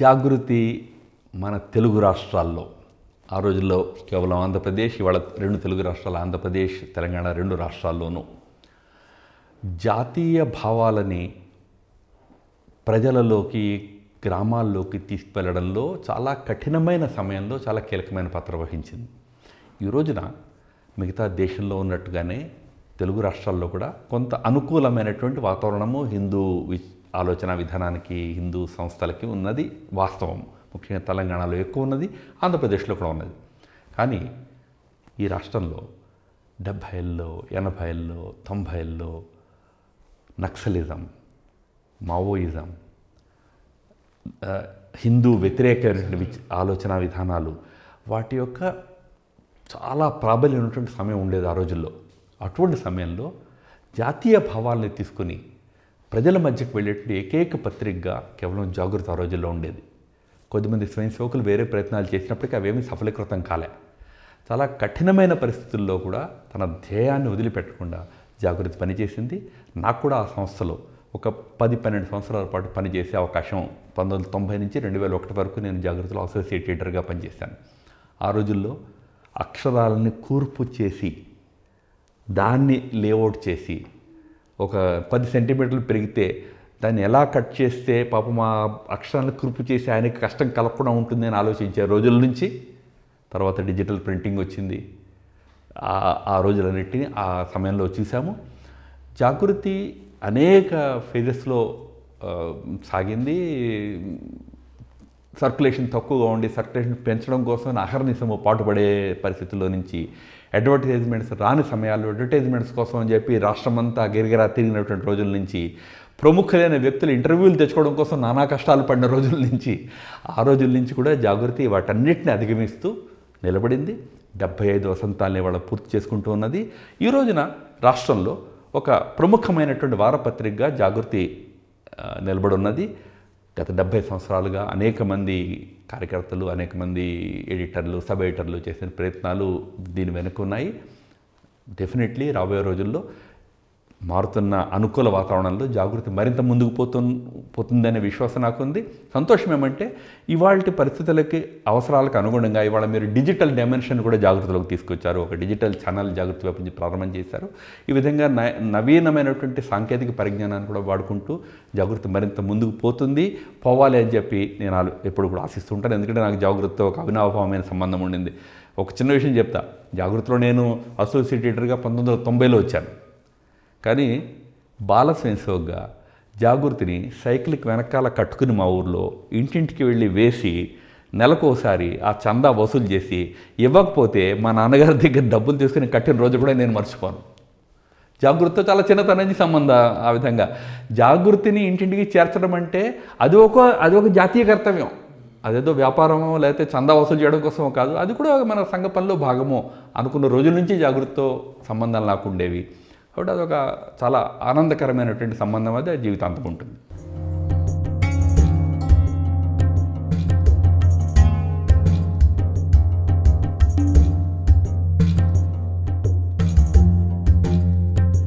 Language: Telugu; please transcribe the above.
జాగృతి మన తెలుగు రాష్ట్రాల్లో. ఆ రోజుల్లో కేవలం ఆంధ్రప్రదేశ్ ఇవాళ రెండు తెలుగు రాష్ట్రాలు ఆంధ్రప్రదేశ్ తెలంగాణ రెండు రాష్ట్రాల్లోనూ. జాతీయ భావాలని ప్రజలలోకి గ్రామాల్లోకి తీసుకువెళ్ళడంలో చాలా కఠినమైన సమయంలో చాలా కీలకమైన పాత్ర వహించింది. ఈ రోజున మిగతా దేశంలో ఉన్నట్టుగానే తెలుగు రాష్ట్రాల్లో కూడా కొంత అనుకూలమైనటువంటి వాతావరణము హిందూ వి ఆలోచన విధానానికి హిందూ సంస్థలకి ఉన్నది వాస్తవం. ముఖ్యంగా తెలంగాణలో ఎక్కువ ఉన్నది ఆంధ్రప్రదేశ్లో కూడా ఉన్నది. కానీ ఈ రాష్ట్రంలో డెబ్భైల్లో ఎనభైల్లో తొంభైల్లో నక్సలిజం మావోయిజం హిందూ వ్యతిరేకమైనటువంటి విచ్- ఆలోచన విధానాలు వాటి యొక్క చాలా ప్రాబల్యం ఉన్నటువంటి సమయం ఉండేది ఆ రోజుల్లో. అటువంటి సమయంలో జాతీయ భావాల్ని తీసుకుని ప్రజల మధ్యకు వెళ్ళేటువంటి ఏకైక పత్రికగా కేవలం జాగృత ఆ రోజుల్లో ఉండేది. కొద్దిమంది స్వయం సేవకులు వేరే ప్రయత్నాలు చేసినప్పటికీ అవేమీ సఫలీకృతం కాలే. చాలా కఠినమైన పరిస్థితుల్లో కూడా తన ధ్యేయాన్ని వదిలిపెట్టకుండా జాగృతి పనిచేసింది. నాకు కూడా ఆ సంస్థలో ఒక పది పన్నెండు సంవత్సరాల పాటు పనిచేసే అవకాశం పంతొమ్మిది వందల తొంభై నుంచి రెండు వేల ఒకటి వరకు నేను జాగ్రత్తలో అసోసియేట్ ఎడిటర్గా పనిచేశాను. ఆ రోజుల్లో అక్షరాలని కూర్పు చేసి దాన్ని లేఅవుట్ చేసి ఒక పది సెంటీమీటర్లు పెరిగితే దాన్ని ఎలా కట్ చేస్తే పాపం ఆ అక్షరాలను కృపి చేసి ఆయనకి కష్టం కలగకుండా ఉంటుంది అని ఆలోచించే రోజుల నుంచి తర్వాత డిజిటల్ ప్రింటింగ్ వచ్చింది. ఆ- రోజులన్నిటిని ఆ సమయంలో చూసాము. జాగృతి అనేక ఫేజెస్లో సాగింది. సర్క్యులేషన్ తక్కువగా ఉండి సర్క్యులేషన్ పెంచడం కోసం అహర్నిశము పాటుపడే పరిస్థితుల్లో నుంచి అడ్వర్టైజ్మెంట్స్ రాని సమయాల్లో అడ్వర్టైజ్మెంట్స్ కోసం అని చెప్పి రాష్ట్రమంతా గిరిగిరా తిరిగినటువంటి రోజుల నుంచి ప్రముఖులైన వ్యక్తులు ఇంటర్వ్యూలు తెచ్చుకోవడం కోసం నానా కష్టాలు పడిన రోజుల నుంచి ఆ రోజుల నుంచి కూడా జాగృతి వాటన్నిటిని అధిగమిస్తూ నిలబడింది. డెబ్బై ఐదు వసంతాలని వాళ్ళ పూర్తి చేసుకుంటూ ఉన్నది. ఈ రోజున రాష్ట్రంలో ఒక ప్రముఖమైనటువంటి వారపత్రికగా జాగృతి నిలబడి ఉన్నది. గత డెబ్బై సంవత్సరాలుగా అనేక మంది కార్యకర్తలు అనేక మంది ఎడిటర్లు సబ్ ఎడిటర్లు చేసిన ప్రయత్నాలు దీని వెనుక ఉన్నాయి. డెఫినెట్లీ రాబోయే రోజుల్లో మారుతున్న అనుకూల వాతావరణంలో జాగృతి మరింత ముందుకు పోతు పోతుందనే విశ్వాసం నాకుంది. సంతోషం ఏమంటే ఇవాళ పరిస్థితులకి అవసరాలకు అనుగుణంగా ఇవాళ మీరు డిజిటల్ డైమెన్షన్ కూడా జాగ్రత్తలోకి తీసుకొచ్చారు. ఒక డిజిటల్ ఛానల్ జాగృతి వైపు ప్రారంభం చేశారు. ఈ విధంగా న నవీనమైనటువంటి సాంకేతిక పరిజ్ఞానాన్ని కూడా వాడుకుంటూ జాగృతి మరింత ముందుకు పోతుంది. పోవాలి అని చెప్పి నేను ఎప్పుడు కూడా ఆశిస్తుంటాను ఎందుకంటే నాకు జాగ్రత్తతో ఒక అవినాభావమైన సంబంధం ఉండింది. ఒక చిన్న విషయం చెప్తా. జాగృతిలో నేను అసోసియేట్ ఎడిటర్గా పంతొమ్మిది వందల తొంభైలో వచ్చాను. కానీ బాల స్వయంసేవకుగా జాగృతిని సైకిల్కి వెనకాల కట్టుకుని మా ఊర్లో ఇంటింటికి వెళ్ళి వేసి నెలకోసారి ఆ చందా వసూలు చేసి ఇవ్వకపోతే మా నాన్నగారి దగ్గర డబ్బులు తీసుకుని కట్టిన రోజు కూడా నేను మర్చిపోను. జాగృతితో చాలా చిన్నతనంది సంబంధం ఆ విధంగా. జాగృతిని ఇంటింటికి చేర్చడం అంటే అది ఒక అది ఒక జాతీయ కర్తవ్యం. అదేదో వ్యాపారమో లేకపోతే చందా వసూలు చేయడం కోసమో కాదు అది కూడా మన సంఘ పనిలో భాగమో అనుకున్న రోజుల నుంచి జాగృతితో సంబంధాలు నాకు ఉండేవి. కాబట్టి అదొక చాలా ఆనందకరమైనటువంటి సంబంధం అది జీవితాంతం ఉంటుంది.